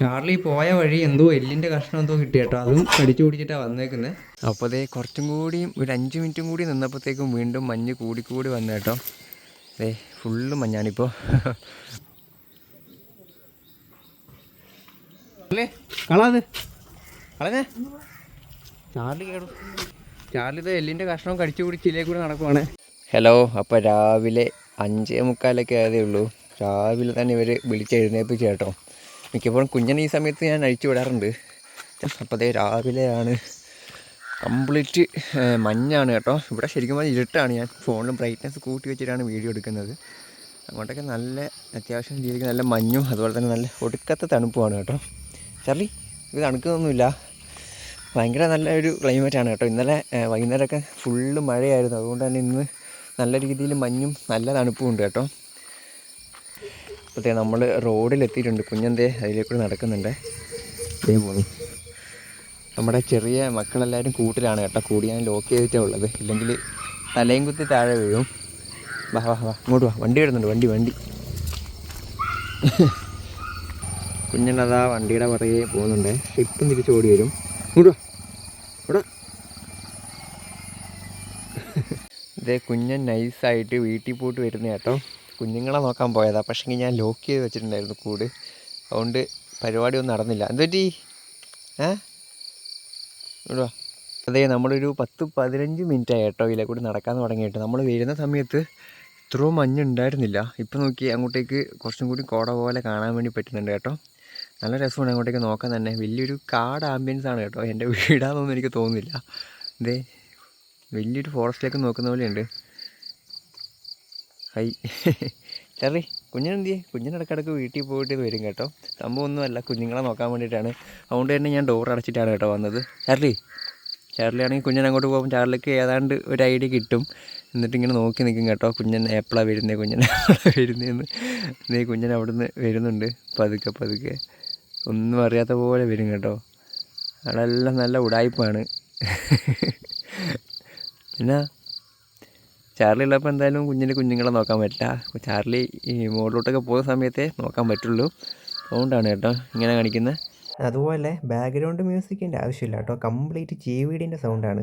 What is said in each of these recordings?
Charlie പോയ വഴി എന്തോ എല്ലിന്റെ കഷ്ണം എന്തോ കിട്ടി കേട്ടോ. അതും കടിച്ചു പിടിച്ചിട്ടാണ് വന്നേക്കുന്നത് അപ്പോൾ അതേ കുറച്ചും കൂടിയും ഒരു അഞ്ച് മിനിറ്റും കൂടി നിന്നപ്പോഴത്തേക്കും വീണ്ടും മഞ്ഞ് കൂടി കൂടി വന്നു കേട്ടോ. അതേ ഫുള്ള് മഞ്ഞാണിപ്പോൾ അല്ലേ? കളാത്. കളഞ്ഞേ. ചാർലി കേടു. ചാർലി ഇത് എല്ലിന്റെ കഷ്ണം കടിച്ചു പിടിച്ച് കൂടെ നടക്കുവാണ്. ഹലോ അപ്പോൾ രാവിലെ അഞ്ചേ മുക്കാലൊക്കെ ആയതേ ഉള്ളൂ. രാവിലെ തന്നെ ഇവർ വിളിച്ചെഴുന്നേപ്പിച്ച് കേട്ടോ. മിക്കപ്പോഴും കുഞ്ഞനെ ഈ സമയത്ത് ഞാൻ അഴിച്ചു വിടാറുണ്ട്. അപ്പോൾ അതേ രാവിലെയാണ് കംപ്ലീറ്റ് മഞ്ഞാണ് കേട്ടോ. ഇവിടെ ശരിക്കും പറഞ്ഞാൽ ഇരുട്ടാണ് ഞാൻ. ഫോണിൽ ബ്രൈറ്റ്നസ് കൂട്ടി വെച്ചിട്ടാണ് വീഡിയോ എടുക്കുന്നത്. അങ്ങോട്ടൊക്കെ നല്ല അത്യാവശ്യം രീതിക്ക് നല്ല മഞ്ഞും അതുപോലെ തന്നെ നല്ല ഒടുക്കത്തെ തണുപ്പുമാണ് കേട്ടോ. ചാർലി ഇത് തണുക്കുന്നൊന്നുമില്ല. ഭയങ്കര നല്ലൊരു ക്ലൈമറ്റാണ് കേട്ടോ. ഇന്നലെ വൈകുന്നേരമൊക്കെ ഫുള്ള് മഴയായിരുന്നു. അതുകൊണ്ട് തന്നെ ഇന്ന് നല്ല രീതിയിൽ മഞ്ഞും നല്ല തണുപ്പും ഉണ്ട് കേട്ടോ. അപ്പോഴത്തേ നമ്മൾ റോഡിലെത്തിയിട്ടുണ്ട്. കുഞ്ഞന്തേ അതിലേക്കൂടെ നടക്കുന്നുണ്ട്. ഇതേ പോകുന്നു നമ്മുടെ ചെറിയ മക്കളെല്ലാവരും കൂട്ടിലാണ് കേട്ടോ. കൂടി ലോക്ക് ചെയ്തിട്ടേ ഉള്ളത്. ഇല്ലെങ്കിൽ തലയും കുത്തി താഴെ വീഴും. വാ വാ വാ. ഇങ്ങോട്ട് വാ. വണ്ടി വരുന്നുണ്ട്. വണ്ടി വണ്ടി. കുഞ്ഞനതാ വണ്ടിയുടെ പുറകെ പോകുന്നുണ്ട്. പക്ഷെ ഇപ്പം തിരിച്ച് ഓടി വരും. ഇങ്ങോട്ട് വാ. ഇതേ കുഞ്ഞൻ നൈസായിട്ട് വീട്ടിൽ പോയിട്ട് വരുന്ന കേട്ടോ. കുഞ്ഞുങ്ങളെ നോക്കാൻ പോയതാണ് പക്ഷേ ഞാൻ ലോക്ക് ചെയ്ത് വെച്ചിട്ടുണ്ടായിരുന്നു കൂട്. അതുകൊണ്ട് പരിപാടിയൊന്നും നടന്നില്ല. എന്തുപറ്റി ഏ? ഇവിടെ വാ. അതെ നമ്മളൊരു പത്ത് പതിനഞ്ച് മിനിറ്റ് ആയി കേട്ടോ ഇതിലെ കൂടി നടക്കാൻ തുടങ്ങിയിട്ട്. നമ്മൾ വരുന്ന സമയത്ത് ഇത്രയും മഞ്ഞ് ഉണ്ടായിരുന്നില്ല ഇപ്പം നോക്കി അങ്ങോട്ടേക്ക് കുറച്ചും കൂടി കോട പോലെ കാണാൻ വേണ്ടി പറ്റുന്നുണ്ട് കേട്ടോ. നല്ല രസമാണ് അങ്ങോട്ടേക്ക് നോക്കാൻ തന്നെ. വലിയൊരു കാട് ആംബിയൻസ് ആണ് കേട്ടോ. എന്റെ വീടാണെന്നൊന്നും എനിക്ക് തോന്നുന്നില്ല. ഇതേ വലിയൊരു ഫോറസ്റ്റിലേക്ക് നോക്കുന്ന പോലെയുണ്ട്. ഹൈ. ചെറി കുഞ്ഞിനെന്തിയെ? കുഞ്ഞിനിടക്കിടക്ക് വീട്ടിൽ പോയിട്ട് ഇത് വരും കേട്ടോ. സംഭവം ഒന്നുമല്ല കുഞ്ഞുങ്ങളെ നോക്കാൻ വേണ്ടിയിട്ടാണ്. അതുകൊണ്ട് തന്നെ ഞാൻ ഡോർ അടച്ചിട്ടാണ് കേട്ടോ വന്നത്. ചാർലി ചാർലി ആണെങ്കിൽ കുഞ്ഞൻ അങ്ങോട്ട് പോകുമ്പോൾ ചാർലിക്ക് ഏതാണ്ട് ഒരു ഐഡിയ കിട്ടും. എന്നിട്ട് ഇങ്ങനെ നോക്കി നിൽക്കും കേട്ടോ കുഞ്ഞൻ എപ്പോഴാണ് വരുന്നത് കുഞ്ഞൻ എപ്പോഴാണ് വരുന്നതെന്ന് നീ കുഞ്ഞൻ അവിടുന്ന് വരുന്നുണ്ട്. പതുക്കെ പതുക്കെ. ഒന്നും അറിയാത്ത പോലെ വരും കേട്ടോ. അവിടെല്ലാം നല്ല ഉടായ്പാണ് പിന്നെ ചാർലി ഉള്ളപ്പോൾ എന്തായാലും കുഞ്ഞിന്റെ കുഞ്ഞുങ്ങളെ നോക്കാൻ പറ്റില്ല. ചാർലി ഈ മുകളിലോട്ടൊക്കെ പോയ സമയത്തേ നോക്കാൻ പറ്റുള്ളൂ. അതുകൊണ്ടാണ് കേട്ടോ ഇങ്ങനെ കാണിക്കുന്നത് അതുപോലെ ബാക്ക്ഗ്രൗണ്ട് മ്യൂസിക്കിന്റെ ആവശ്യമില്ല കേട്ടോ. കംപ്ലീറ്റ് ചീവീടിന്റെ സൗണ്ടാണ്.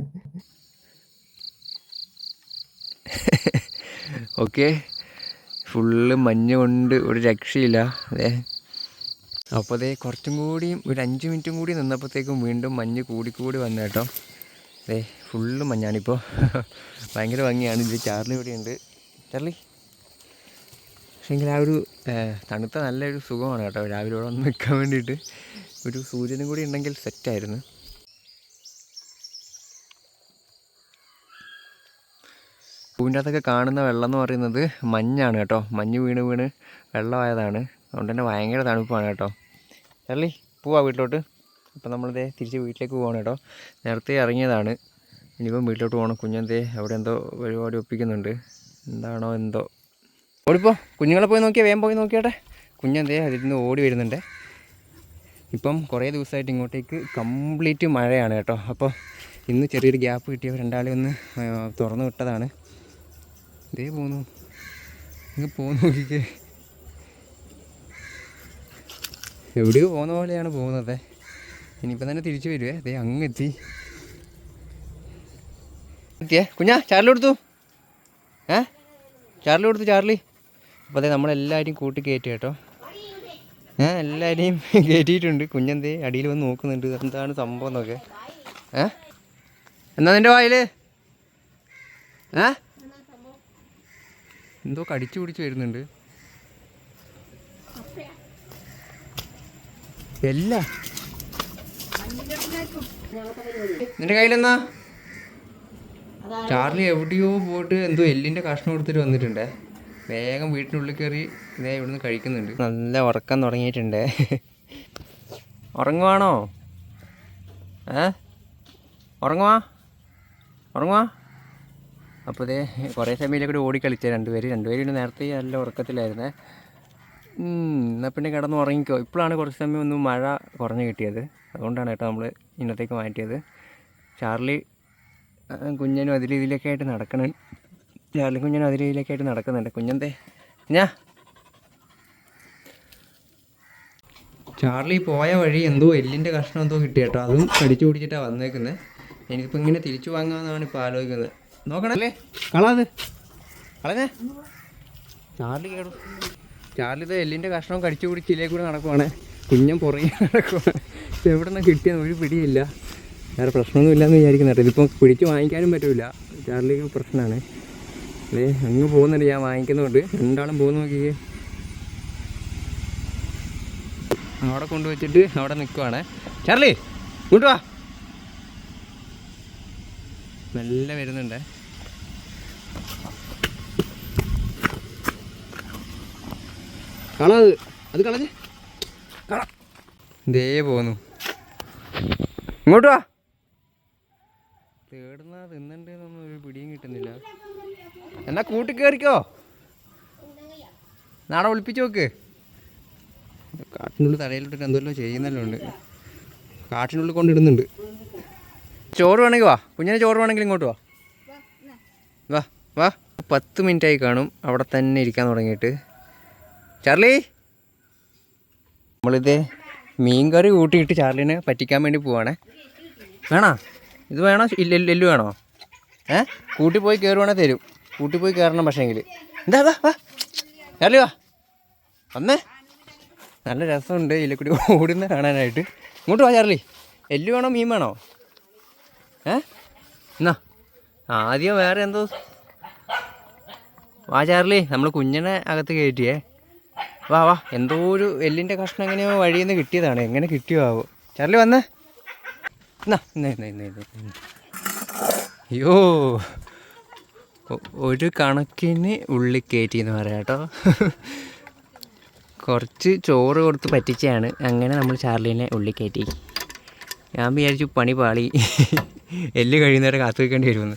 ഓക്കെ. ഫുള്ള് മഞ്ഞ് കൊണ്ട് ഒരു രക്ഷയില്ല. അതെ. അപ്പോൾ അതേ കുറച്ചും കൂടിയും ഒരു അഞ്ച് മിനിറ്റും കൂടി നിന്നപ്പോഴത്തേക്കും വീണ്ടും മഞ്ഞ് കൂടിക്കൂടി കൂടി വന്നു കേട്ടോ. അതെ ഫുള്ള് മഞ്ഞാണിപ്പോൾ ഭയങ്കര ഭംഗിയാണ്. ഇത് ചാർലി ഇവിടെ ഉണ്ട് ചാർലി പക്ഷേങ്കിൽ ആ ഒരു തണുത്ത നല്ലൊരു സുഖമാണ് കേട്ടോ. രാവിലെ ഇവിടെ വന്ന് നിൽക്കാൻ വേണ്ടിയിട്ട്. ഒരു സൂര്യനും കൂടി ഉണ്ടെങ്കിൽ സെറ്റായിരുന്നു പൂവിന്റെ അകത്തൊക്കെ കാണുന്ന വെള്ളം എന്ന് പറയുന്നത് മഞ്ഞാണ് കേട്ടോ. മഞ്ഞ് വീണ് വീണ് വെള്ളമായതാണ്. അതുകൊണ്ട് തന്നെ ഭയങ്കര തണുപ്പാണ് കേട്ടോ. ചാർലി പോവാ വീട്ടിലോട്ട്. അപ്പം നമ്മളിതേ തിരിച്ച് വീട്ടിലേക്ക് പോവാണ് കേട്ടോ. നേരത്തെ ഇറങ്ങിയതാണ്. ഇനിയിപ്പം വീട്ടിലോട്ട് പോകണം കുഞ്ഞെന്തേ അവിടെ എന്തോ പരിപാടി ഒപ്പിക്കുന്നുണ്ട്. എന്താണോ എന്തോ. ഓടിപ്പോ. കുഞ്ഞുങ്ങളെ പോയി നോക്കിയാൽ വേഗം പോയി നോക്കിയാട്ടെ. കുഞ്ഞെന്തേ അതിൽ നിന്ന് ഓടി വരുന്നുണ്ട്. ഇപ്പം കുറേ ദിവസമായിട്ട് ഇങ്ങോട്ടേക്ക് കംപ്ലീറ്റ് മഴയാണ് കേട്ടോ. അപ്പോൾ ഇന്ന് ചെറിയൊരു ഗ്യാപ്പ് കിട്ടിയപ്പോൾ രണ്ടാളെ ഒന്ന് തുറന്നു വിട്ടതാണ്. ഇതേ പോന്നു. ഇങ്ങ് പോന്നു നോക്കിക്കേ. എവിടെയോ പോകുന്ന പോലെയാണ് പോകുന്നത്. ഇനിയിപ്പം തന്നെ തിരിച്ചു വരുവേ. ദേ അങ്ങ് എത്തി എത്തിയേ. കുഞ്ഞാ ചാർലി കൊടുത്തു. ഏ? ചാർലി കൊടുത്തു ചാർലി. അപ്പോൾ അതെ നമ്മളെല്ലാവരെയും കൂട്ടി കയറ്റി കേട്ടോ. ഏ എല്ലാവരെയും കയറ്റിയിട്ടുണ്ട്. കുഞ്ഞെന്തേ അടിയിൽ വന്ന് നോക്കുന്നുണ്ട്. എന്താണ് സംഭവം എന്നൊക്കെ. ഏ? എന്നാ നിന്റെ വായിൽ ഏ? എന്തോ കടിച്ചു പിടിച്ച് വരുന്നുണ്ട്. എല്ലാ. നിന്റെ കയ്യിലെന്നാ? ചാർലി എവിടെയോ പോയിട്ട് എന്തോ എല്ലിന്റെ കഷ്ണം കൊടുത്തിട്ട് വന്നിട്ടുണ്ടേ. വേഗം വീട്ടിനുള്ളിൽ കയറി ഇതേ ഇവിടുന്ന് കഴിക്കുന്നുണ്ട്. നല്ല ഉറക്കം തുടങ്ങിയിട്ടുണ്ട്. ഉറങ്ങുവാണോ? ഏ? ഉറങ്ങുവാ? ഉറങ്ങുവാ? അപ്പോൾ ഇതേ കുറേ സമയത്തിലേക്ക് കൂടി ഓടിക്കളിച്ച രണ്ടുപേര് രണ്ടുപേരും ഇവിടെ നേരത്തെ നല്ല ഉറക്കത്തിലായിരുന്നേ. ഉം, എന്നാൽ പിന്നെ കിടന്ന് ഉറങ്ങിക്കോ. ഇപ്പോഴാണ് കുറച്ച് സമയം ഒന്ന് മഴ കുറഞ്ഞു കിട്ടിയത്. അതുകൊണ്ടാണ് കേട്ടോ നമ്മൾ ഇന്നത്തേക്ക് മാറ്റിയത്. ചാർലി കുഞ്ഞനും അതിൽ ഇതിലൊക്കെ ആയിട്ട് നടക്കണം ചാർലി കുഞ്ഞനും അതിൽ ഇതിലൊക്കെ ആയിട്ട് നടക്കുന്നുണ്ട്. കുഞ്ഞന്തേ? ഞാ ചാർലി പോയ വഴി എന്തോ എല്ലിന്റെ കഷ്ണം എന്തോ കിട്ടി കേട്ടോ. അതും കടിച്ചു പിടിച്ചിട്ടാണ് വന്നേക്കുന്നത് എനിക്കിപ്പോൾ ഇങ്ങനെ തിരിച്ചു വാങ്ങാമെന്നാണ് ഇപ്പോൾ ആലോചിക്കുന്നത്. നോക്കണല്ലേ കളാത്. കളഞ്ഞേ. ചാർലി കേടു. ചാർലി ഇത് എല്ലിന്റെ കഷ്ണം കടിച്ചു പിടിച്ചില്ലേ കൂടെ നടക്കുവാണ്. കുഞ്ഞൻ പുറകെ നടക്കുവാണ്. എവിടെ നിന്ന് കിട്ടിയെന്ന് ഒരു പിടിയില്ല. വേറെ പ്രശ്നമൊന്നും ഇല്ലയെന്ന് വിചാരിക്കുന്ന കേട്ടോ. ഇതിപ്പോൾ പിടിച്ച് വാങ്ങിക്കാനും പറ്റില്ല ചാർലിക്ക് പ്രശ്നമാണ് അല്ലേ അങ്ങ് പോകുന്നുണ്ട്. ഞാൻ വാങ്ങിക്കുന്നുണ്ട്. രണ്ടാളും പോകുന്ന നോക്കിയേ അവിടെ കൊണ്ടുവച്ചിട്ട് അവിടെ നിൽക്കുവാണ് ചാർലി ഇങ്ങോട്ട് വാ. നല്ല വരുന്നുണ്ട്. കളത് അത്. കളഞ്ഞ്. കള ഇതേ പോന്നു ഇങ്ങോട്ട് വാ. തേടുന്ന ഒരു പിടിയും കിട്ടുന്നില്ല. എന്നാ കൂട്ടി കയറിക്കോ നാടെ ഒളിപ്പിച്ച് നോക്ക് കാട്ടിനുള്ളിൽ തടയിലിട്ടിട്ട് എന്തെല്ലോ ചെയ്യുന്നല്ലോ ഉണ്ട് കാട്ടിനുള്ളിൽ കൊണ്ടിടുന്നുണ്ട്. ചോറ് വേണമെങ്കിൽ വാ. കുഞ്ഞിനെ ചോറ് വേണമെങ്കിൽ ഇങ്ങോട്ട് വാ. വാ വാ. പത്ത് മിനിറ്റ് ആയി കാണും. അവിടെ തന്നെ ഇരിക്കാൻ തുടങ്ങിയിട്ട്. ചാർലി. നമ്മളിത് മീൻകറി കൂട്ടിയിട്ട് ചാർലിനെ പറ്റിക്കാൻ വേണ്ടി പോവാണേ. വേണോ? ഇത് വേണോ? ഇല്ല എല്ലു വേണോ? ഏ? കൂട്ടി പോയി കയറുവാണെങ്കിൽ തരും. കൂട്ടി പോയി കയറണം പക്ഷേങ്കിൽ എന്താ വാ വാ. ചാർലി വാ. വന്നേ. നല്ല രസമുണ്ട് ഇതിലെക്കൂടി ഓടുന്ന കാണാനായിട്ട്. ഇങ്ങോട്ട് വാ ചാർലി. എല്ലു വേണോ മീൻ വേണോ? ഏ? എന്നാ. ആദ്യം വേറെ എന്തോ വാ ചാർലി. നമ്മൾ കുഞ്ഞിനെ അകത്ത് കയറ്റിയേ. വാ വാ. എന്തോ ഒരു എല്ലിന്റെ കഷ്ണം എങ്ങനെയോ വഴിയിൽ നിന്ന് കിട്ടിയതാണ്. എങ്ങനെ കിട്ടിയോ ആവോ. ചാർലി വന്നേ. എന്നാ ഇന്ന് ഇന്ന് ഇന്ന് ഇന്ന്. അയ്യോ. ഒരു കണക്കിന് ഉള്ളി കയറ്റി എന്ന് പറയാം കേട്ടോ. കുറച്ച് ചോറ് കൊടുത്ത് പറ്റിച്ചാണ് അങ്ങനെ നമ്മൾ ചാർലിനെ ഉള്ളി കയറ്റി. ഞാൻ വിചാരിച്ചു പണി പാളി. എല്ല് കഴിയുന്നവരെ കാത്തു വയ്ക്കേണ്ടി വരുമെന്ന്.